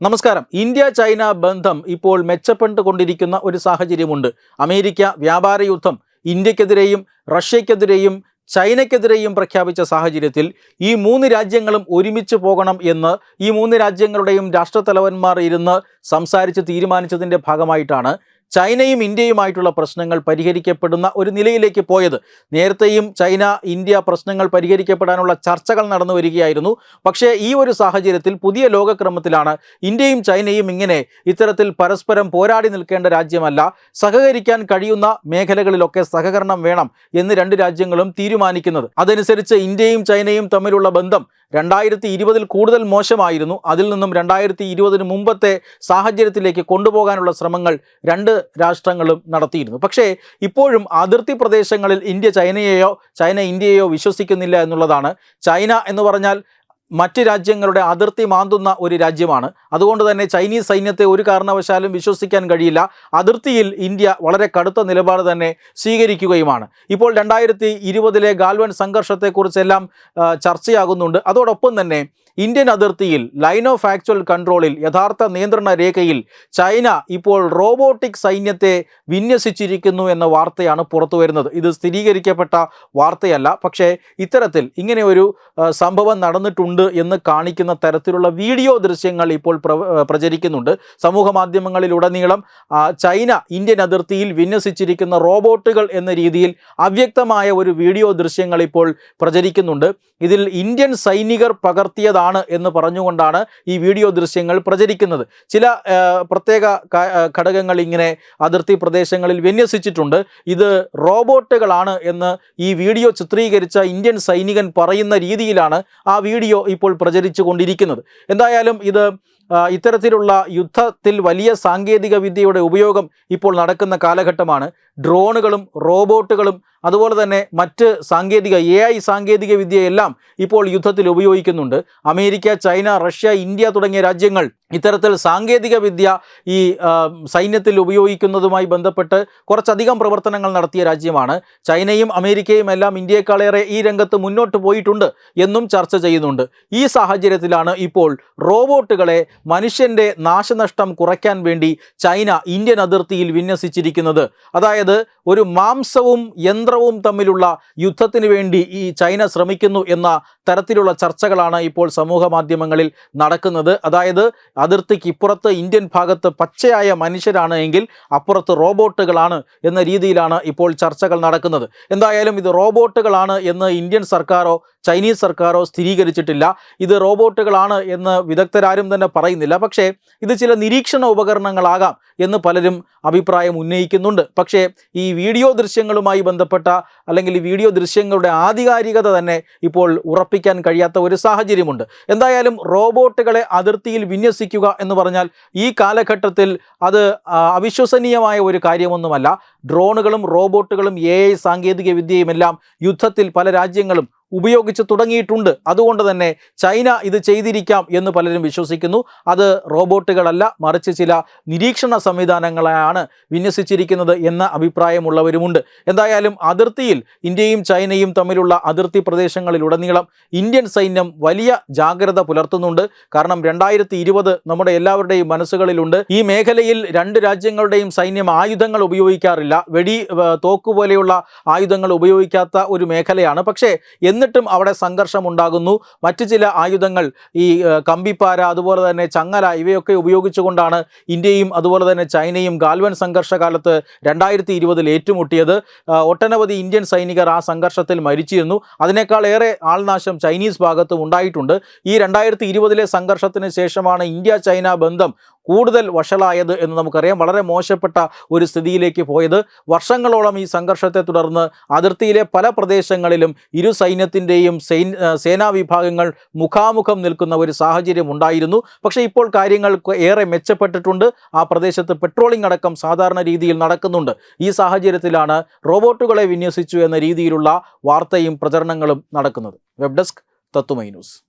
നമസ്കാരം. India China ബന്ധം ഇപ്പോൾ മെച്ചപ്പെട്ടുകൊണ്ടിരിക്കുന്ന ഒരു സാഹചര്യമുണ്ട്. അമേരിക്ക വ്യാപാര യുദ്ധം ഇന്ത്യക്കെതിരെയും റഷ്യക്കെതിരെയും ചൈനയ്ക്കെതിരെയും പ്രഖ്യാപിച്ച സാഹചര്യത്തിൽ ഈ മൂന്ന് രാജ്യങ്ങളും ഒരുമിച്ച് പോകണം എന്ന് ഈ മൂന്ന് രാജ്യങ്ങളുടെയും രാഷ്ട്രത്തലവന്മാർ ഇരുന്ന് സംസാരിച്ച് തീരുമാനിച്ചതിന്റെ ഭാഗമായിട്ടാണ് ചൈനയും ഇന്ത്യയുമായിട്ടുള്ള പ്രശ്നങ്ങൾ പരിഹരിക്കപ്പെടുന്ന ഒരു നിലയിലേക്ക് പോയത്. നേരത്തെയും ചൈന ഇന്ത്യ പ്രശ്നങ്ങൾ പരിഹരിക്കപ്പെടാനുള്ള ചർച്ചകൾ നടന്നു വരികയായിരുന്നു. പക്ഷേ ഈ ഒരു സാഹചര്യത്തിൽ പുതിയ ലോകക്രമത്തിലാണ് ഇന്ത്യയും ചൈനയും ഇങ്ങനെ ഇത്തരത്തിൽ പരസ്പരം പോരാടി നിൽക്കേണ്ട രാജ്യമല്ല. സഹകരിക്കാൻ കഴിയുന്ന മേഖലകളിലൊക്കെ സഹകരണം വേണം എന്ന് രണ്ട് രാജ്യങ്ങളും തീരുമാനിക്കുന്നത്. അതനുസരിച്ച് ഇന്ത്യയും ചൈനയും തമ്മിലുള്ള ബന്ധം രണ്ടായിരത്തി ഇരുപതിൽ കൂടുതൽ മോശമായിരുന്നു. അതിൽ നിന്നും രണ്ടായിരത്തി ഇരുപതിന് മുമ്പത്തെ സാഹചര്യത്തിലേക്ക് കൊണ്ടുപോകാനുള്ള ശ്രമങ്ങൾ രണ്ട് രാഷ്ട്രങ്ങളും നടത്തിയിരുന്നു. പക്ഷേ ഇപ്പോഴും അതിർത്തി പ്രദേശങ്ങളിൽ ഇന്ത്യ ചൈനയെയോ ചൈന ഇന്ത്യയെയോ വിശ്വസിക്കുന്നില്ല എന്നുള്ളതാണ്. ചൈന എന്ന് പറഞ്ഞാൽ മറ്റ് രാജ്യങ്ങളുടെ അതിർത്തി മാന്തുന്ന ഒരു രാജ്യമാണ്. അതുകൊണ്ട് തന്നെ ചൈനീസ് സൈന്യത്തെ ഒരു കാരണവശാലും വിശ്വസിക്കാൻ കഴിയില്ല. അതിർത്തിയിൽ ഇന്ത്യ വളരെ കടുത്ത നിലപാട് തന്നെ സ്വീകരിക്കുകയുമാണ്. ഇപ്പോൾ രണ്ടായിരത്തി ഇരുപതിലെ ഗാൽവൻ സംഘർഷത്തെക്കുറിച്ചെല്ലാം ചർച്ചയാകുന്നുണ്ട്. അതോടൊപ്പം തന്നെ ഇന്ത്യൻ അതിർത്തിയിൽ ലൈൻ ഓഫ് ആക്ച്വൽ കൺട്രോളിൽ യഥാർത്ഥ നിയന്ത്രണ രേഖയിൽ ചൈന ഇപ്പോൾ റോബോട്ടിക് സൈന്യത്തെ വിന്യസിച്ചിരിക്കുന്നു എന്ന വാർത്തയാണ് പുറത്തു വരുന്നത്. ഇത് സ്ഥിരീകരിക്കപ്പെട്ട വാർത്തയല്ല. പക്ഷേ ഇത്തരത്തിൽ ഇങ്ങനെ ഒരു സംഭവം നടന്നിട്ടുണ്ട് എന്ന് കാണിക്കുന്ന തരത്തിലുള്ള വീഡിയോ ദൃശ്യങ്ങൾ ഇപ്പോൾ പ്രചരിക്കുന്നുണ്ട്. സമൂഹ മാധ്യമങ്ങളിലുടനീളം ചൈന ഇന്ത്യൻ അതിർത്തിയിൽ വിന്യസിച്ചിരിക്കുന്ന റോബോട്ടുകൾ എന്ന രീതിയിൽ അവ്യക്തമായ ഒരു വീഡിയോ ദൃശ്യങ്ങൾ ഇപ്പോൾ പ്രചരിക്കുന്നുണ്ട്. ഇതിൽ ഇന്ത്യൻ സൈനികർ പകർത്തിയതാണ് എന്ന് പറഞ്ഞുകൊണ്ടാണ് ഈ വീഡിയോ ദൃശ്യങ്ങൾ പ്രചരിക്കുന്നത്. ചില പ്രത്യേക ഘടകങ്ങൾ ഇങ്ങനെ അതിർത്തി പ്രദേശങ്ങളിൽ വിന്യസിച്ചിട്ടുണ്ട്. ഇത് റോബോട്ടുകളാണ് എന്ന് ഈ വീഡിയോ ചിത്രീകരിച്ച ഇന്ത്യൻ സൈനികൻ പറയുന്ന രീതിയിലാണ് ആ വീഡിയോ ഇപ്പോൾ പ്രചരിച്ചു കൊണ്ടിരിക്കുന്നത് എന്തായാലും ഇത് ഇത്തരത്തിലുള്ള യുദ്ധത്തിൽ വലിയ സാങ്കേതിക വിദ്യയുടെ ഉപയോഗം ഇപ്പോൾ നടക്കുന്ന കാലഘട്ടമാണ്. ഡ്രോണുകളും റോബോട്ടുകളും അതുപോലെ തന്നെ മറ്റ് സാങ്കേതിക എ ഐ സാങ്കേതിക വിദ്യയെല്ലാം ഇപ്പോൾ യുദ്ധത്തിൽ ഉപയോഗിക്കുന്നുണ്ട്. അമേരിക്ക ചൈന റഷ്യ ഇന്ത്യ തുടങ്ങിയ രാജ്യങ്ങൾ ഇത്തരത്തിൽ സാങ്കേതിക വിദ്യ ഈ സൈന്യത്തിൽ ഉപയോഗിക്കുന്നതുമായി ബന്ധപ്പെട്ട് കുറച്ചധികം പ്രവർത്തനങ്ങൾ നടത്തിയ രാജ്യമാണ്. ചൈനയും അമേരിക്കയും എല്ലാം ഇന്ത്യയെക്കാളേറെ ഈ രംഗത്ത് മുന്നോട്ട് പോയിട്ടുണ്ട് എന്നും ചർച്ച ചെയ്യുന്നുണ്ട്. ഈ സാഹചര്യത്തിലാണ് ഇപ്പോൾ റോബോട്ടുകളെ മനുഷ്യന്റെ നാശനഷ്ടം കുറയ്ക്കാൻ വേണ്ടി ചൈന ഇന്ത്യൻ അതിർത്തിയിൽ വിന്യസിച്ചിരിക്കുന്നത്. അതായത് ഒരു മാംസവും യന്ത്രവും തമ്മിലുള്ള യുദ്ധത്തിന് വേണ്ടി ഈ ചൈന ശ്രമിക്കുന്നു എന്ന തരത്തിലുള്ള ചർച്ചകളാണ് ഇപ്പോൾ സമൂഹ മാധ്യമങ്ങളിൽ നടക്കുന്നത്. അതായത് അതിർത്തിക്ക് ഇപ്പുറത്ത് ഇന്ത്യൻ ഭാഗത്ത് പച്ചയായ മനുഷ്യരാണ് എങ്കിൽ അപ്പുറത്ത് റോബോട്ടുകളാണ് എന്ന രീതിയിലാണ് ഇപ്പോൾ ചർച്ചകൾ നടക്കുന്നത്. എന്തായാലും ഇത് റോബോട്ടുകളാണ് എന്ന് ഇന്ത്യൻ സർക്കാരോ ചൈനീസ് സർക്കാരോ സ്ഥിരീകരിച്ചിട്ടില്ല. ഇത് റോബോട്ടുകളാണ് എന്ന് വിദഗ്ധരാരും തന്നെ പറയുന്നില്ല. പക്ഷേ ഇത് ചില നിരീക്ഷണ ഉപകരണങ്ങളാകാം എന്ന് പലരും അഭിപ്രായം ഉന്നയിക്കുന്നുണ്ട്. പക്ഷേ ഈ വീഡിയോ ദൃശ്യങ്ങളുമായി ബന്ധപ്പെട്ട അല്ലെങ്കിൽ ഈ വീഡിയോ ദൃശ്യങ്ങളുടെ ആധികാരികത തന്നെ ഇപ്പോൾ ഉറപ്പിക്കാൻ കഴിയാത്ത ഒരു സാഹചര്യമുണ്ട്. എന്തായാലും റോബോട്ടുകളെ അതിർത്തിയിൽ വിന്യസിക്കുക എന്ന് പറഞ്ഞാൽ ഈ കാലഘട്ടത്തിൽ അത് അവിശ്വസനീയമായ ഒരു കാര്യമൊന്നുമല്ല. ഡ്രോണുകളും റോബോട്ടുകളും എ ഐ യുദ്ധത്തിൽ പല രാജ്യങ്ങളും ഉപയോഗിച്ച് തുടങ്ങിയിട്ടുണ്ട്. അതുകൊണ്ട് തന്നെ ചൈന ഇത് ചെയ്തിരിക്കാം എന്ന് പലരും വിശ്വസിക്കുന്നു. അത് റോബോട്ടുകളല്ല മറിച്ച് ചില നിരീക്ഷണ സംവിധാനങ്ങളാണ് വിന്യസിച്ചിരിക്കുന്നത് എന്ന അഭിപ്രായമുള്ളവരുമുണ്ട്. എന്തായാലും അതിർത്തിയിൽ ഇന്ത്യയും ചൈനയും തമ്മിലുള്ള അതിർത്തി പ്രദേശങ്ങളിലുടനീളം ഇന്ത്യൻ സൈന്യം വലിയ ജാഗ്രത പുലർത്തുന്നുണ്ട്. കാരണം രണ്ടായിരത്തി ഇരുപത് നമ്മുടെ എല്ലാവരുടെയും മനസ്സുകളിലുണ്ട്. ഈ മേഖലയിൽ രണ്ട് രാജ്യങ്ങളുടെയും സൈന്യം ആയുധങ്ങൾ ഉപയോഗിക്കാറില്ല. വെടി തോക്ക് പോലെയുള്ള ആയുധങ്ങൾ ഉപയോഗിക്കാത്ത ഒരു മേഖലയാണ്. പക്ഷേ എന്നിട്ടും അവിടെ സംഘർഷം ഉണ്ടാകുന്നു മറ്റു ചില ആയുധങ്ങൾ ഈ കമ്പിപ്പാര അതുപോലെ തന്നെ ചങ്ങല ഇവയൊക്കെ ഉപയോഗിച്ചുകൊണ്ടാണ് ഇന്ത്യയും അതുപോലെ തന്നെ ചൈനയും ഗാൽവൻ സംഘർഷകാലത്ത് രണ്ടായിരത്തി ഇരുപതിൽ ഏറ്റുമുട്ടിയത് ഒട്ടനവധി ഇന്ത്യൻ സൈനികർ ആ സംഘർഷത്തിൽ മരിച്ചിരുന്നു. അതിനേക്കാൾ ഏറെ ആൾനാശം ചൈനീസ് ഭാഗത്തും ഉണ്ടായിട്ടുണ്ട്. ഈ രണ്ടായിരത്തി ഇരുപതിലെ സംഘർഷത്തിന് ശേഷമാണ് ഇന്ത്യ ചൈന ബന്ധം കൂടുതൽ വഷളായത് എന്ന് നമുക്കറിയാം. വളരെ മോശപ്പെട്ട ഒരു സ്ഥിതിയിലേക്ക് പോയത്. വർഷങ്ങളോളം ഈ സംഘർഷത്തെ തുടർന്ന് അതിർത്തിയിലെ പല പ്രദേശങ്ങളിലും ഇരു സൈന്യത്തിന്റെയും സേനാ വിഭാഗങ്ങൾ മുഖാമുഖം നിൽക്കുന്ന ഒരു സാഹചര്യം ഉണ്ടായിരുന്നു. പക്ഷേ ഇപ്പോൾ കാര്യങ്ങൾ ഏറെ മെച്ചപ്പെട്ടിട്ടുണ്ട്. ആ പ്രദേശത്ത് പെട്രോളിംഗ് അടക്കം സാധാരണ രീതിയിൽ നടക്കുന്നുണ്ട്. ഈ സാഹചര്യത്തിലാണ് റോബോട്ടുകളെ വിന്യസിച്ചു എന്ന രീതിയിലുള്ള വാർത്തയും പ്രചരണങ്ങളും നടക്കുന്നത്. വെബ് ഡെസ്ക് തത്തുമൈ ന്യൂസ്.